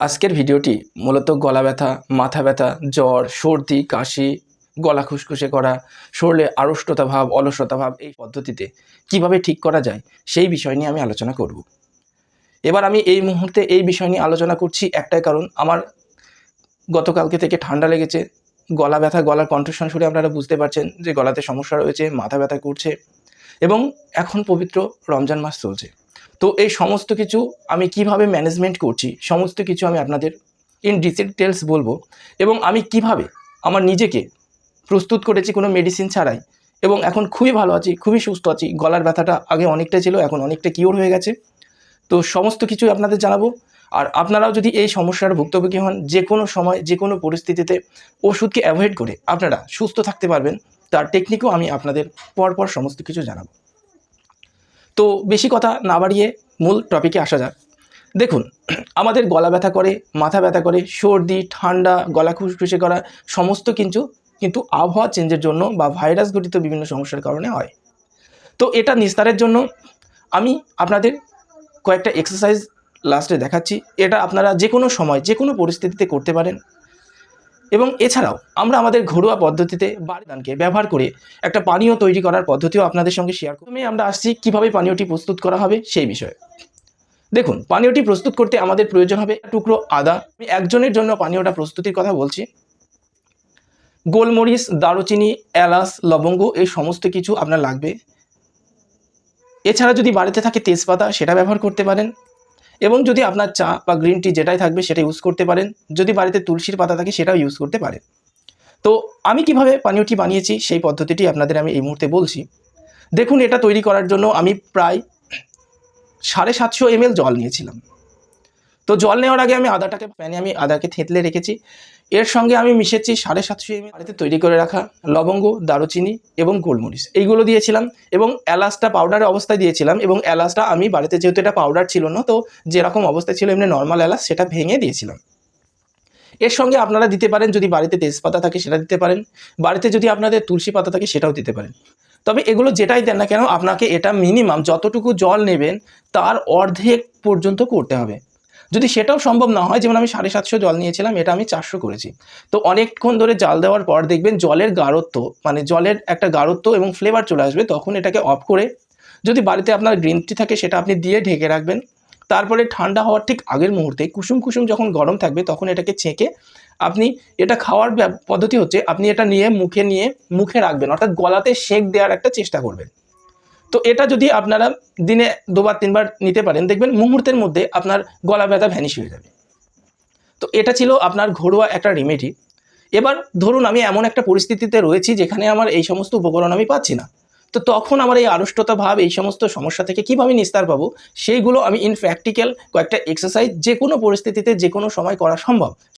আজকের ভিডিওটি মূলত গলা ব্যথা, মাথা ব্যথা, জ্বর, সর্দি, কাশি, গলা খুসখুসে করা, শরীরে আড়ষ্টতা ভাব, অলসতা ভাব এই পদ্ধতিতে কীভাবে ঠিক করা যায় সেই বিষয় নিয়ে আমি আলোচনা করব। এবার আমি এই মুহূর্তে এই বিষয় নিয়ে আলোচনা করছি একটাই কারণ, আমার গতকালকে থেকে ঠান্ডা লেগেছে, গলা ব্যথা, গলার কণ্ঠস্বর শুনে আপনারা বুঝতে পারছেন যে গলাতে সমস্যা রয়েছে, মাথা ব্যথা করছে এবং এখন পবিত্র রমজান মাস চলছে। তো এই সমস্ত কিছু আমি কীভাবে ম্যানেজমেন্ট করছি, সমস্ত কিছু আমি আপনাদের ইন ডিটেলস বলব এবং আমি কীভাবে আমার নিজেকে প্রস্তুত করেছি কোনো মেডিসিন ছাড়াই এবং এখন খুবই ভালো আছি, খুবই সুস্থ আছি, গলার ব্যথাটা আগে অনেকটা ছিল, এখন অনেকটা কিওর হয়ে গেছে। তো সমস্ত কিছুই আপনাদের জানাব। আর আপনারাও যদি এই সমস্যার ভুক্তভোগী হন যে কোনো সময় যে কোনো পরিস্থিতিতে ওষুধকে অ্যাভয়েড করে আপনারা সুস্থ থাকতে পারবেন, তার টেকনিকও আমি আপনাদের পরপর সমস্ত কিছু জানাব। তো বেশি কথা না বাড়িয়ে মূল টপিকে আসা যাক। দেখুন, আমাদের গলা ব্যথা করে, মাথা ব্যথা করে, সর্দি, ঠান্ডা, গলা খুসখুসে করা সমস্ত কিছু কিন্তু আবহাওয়া চেঞ্জের জন্য বা ভাইরাস ঘটিত বিভিন্ন সমস্যার কারণে হয়। তো এটা নিস্তারের জন্য আমি আপনাদের কয়েকটা এক্সারসাইজ লাস্টে দেখাচ্ছি। এটা আপনারা যে কোনো সময় যে কোনো পরিস্থিতিতে করতে পারেন। এবং এছাড়াও আমরা আমাদের ঘরোয়া পদ্ধতিতে বারদানকে ব্যবহার করে একটা পানীয় তৈরি করার পদ্ধতিও আপনাদের সঙ্গে শেয়ার করব। আমি আমরা আসছি কীভাবে পানীয়টি প্রস্তুত করা হবে সেই বিষয়ে। দেখুন, পানীয়টি প্রস্তুত করতে আমাদের প্রয়োজন হবে টুকরো আদা। আমি একজনের জন্য পানীয়টা প্রস্তুতির কথা বলছি। গোলমরিচ, দারুচিনি, এলাচ, লবঙ্গ, এই সমস্ত কিছু আপনার লাগবে। এছাড়া যদি বাড়িতে থাকে তেজপাতা, সেটা ব্যবহার করতে পারেন। এবং যদি আপনার চা বা গ্রিন টি যেটাই থাকবে সেটা ইউজ করতে পারেন। যদি বাড়িতে তুলসীর পাতা থাকে সেটাও ইউজ করতে পারেন। তো আমি কীভাবে পানীয়টি বানিয়েছি সেই পদ্ধতিটি আপনাদের আমি এই মুহূর্তে বলছি। দেখুন, এটা তৈরি করার জন্য আমি প্রায় সাড়ে সাতশো এমএল জল নিয়েছিলাম। তো জল নেওয়ার আগে আমি আদাটাকে প্যানে আমি আদাকে থেতলে রেখেছি। এর সঙ্গে আমি মিশেছি সাড়ে সাতশো এমএল বাড়িতে তৈরি করে রাখা লবঙ্গ, দারুচিনি এবং গোলমরিচ। এইগুলো দিয়েছিলাম এবং এলাচটা পাউডারের অবস্থায় দিয়েছিলাম এবং এলাচটা আমি বাড়িতে যেহেতু এটা পাউডার ছিল না, তো যেরকম অবস্থায় ছিল এমনি নর্মাল এলাচ সেটা ভেঙে দিয়েছিলাম। এর সঙ্গে আপনারা দিতে পারেন যদি বাড়িতে তেজপাতা থাকে সেটা দিতে পারেন, বাড়িতে যদি আপনাদের তুলসী পাতা থাকে সেটাও দিতে পারেন। তবে এগুলো যেটাই দেন না কেন, আপনাকে এটা মিনিমাম যতটুকু জল নেবেন তার অর্ধেক পর্যন্ত করতে হবে। যদি সেটাও সম্ভব না হয়, যেমন আমি সাড়ে সাতশো জল নিয়েছিলাম, এটা আমি চারশো করেছি। তো অনেকক্ষণ ধরে জাল দেওয়ার পর দেখবেন জলের গাঢ়ত্ব মানে জলের একটা গাঢ়ত্ব এবং ফ্লেভার চলে আসবে, তখন এটাকে অফ করে যদি বাড়িতে আপনার গ্রিন টি থাকে, সেটা আপনি দিয়ে ঢেকে রাখবেন। তারপরে ঠান্ডা হওয়ার ঠিক আগের মুহূর্তে কুসুম কুসুম যখন গরম থাকবে, তখন এটাকে ছেঁকে আপনি এটা খাওয়ার পদ্ধতি হচ্ছে, আপনি এটা নিয়ে মুখে নিয়ে মুখে রাখবেন, অর্থাৎ গলাতে সেক দেওয়ার একটা চেষ্টা করবেন। তো এটা যদি আপনারা দিনে দুবার, তিনবার নিতে পারেন, দেখবেন মুহূর্তের মধ্যে আপনার গলা ব্যথা ভ্যানিশ হয়ে যাবে। তো এটা ছিল আপনার ঘরোয়া একটা রেমেডি এবার ধরুন আমি এমন একটা পরিস্থিতিতে রয়েছি যেখানে আমার এই সমস্ত উপকরণ আমি পাচ্ছি না। তো তখন আমার এই আড়ষ্টতা ভাব, এই সমস্ত সমস্যা থেকে কীভাবে নিস্তার পাবো, সেইগুলো আমি ইন প্র্যাকটিক্যাল কয়েকটা এক্সারসাইজ যে কোনো পরিস্থিতিতে যে কোনো সময় করা সম্ভব।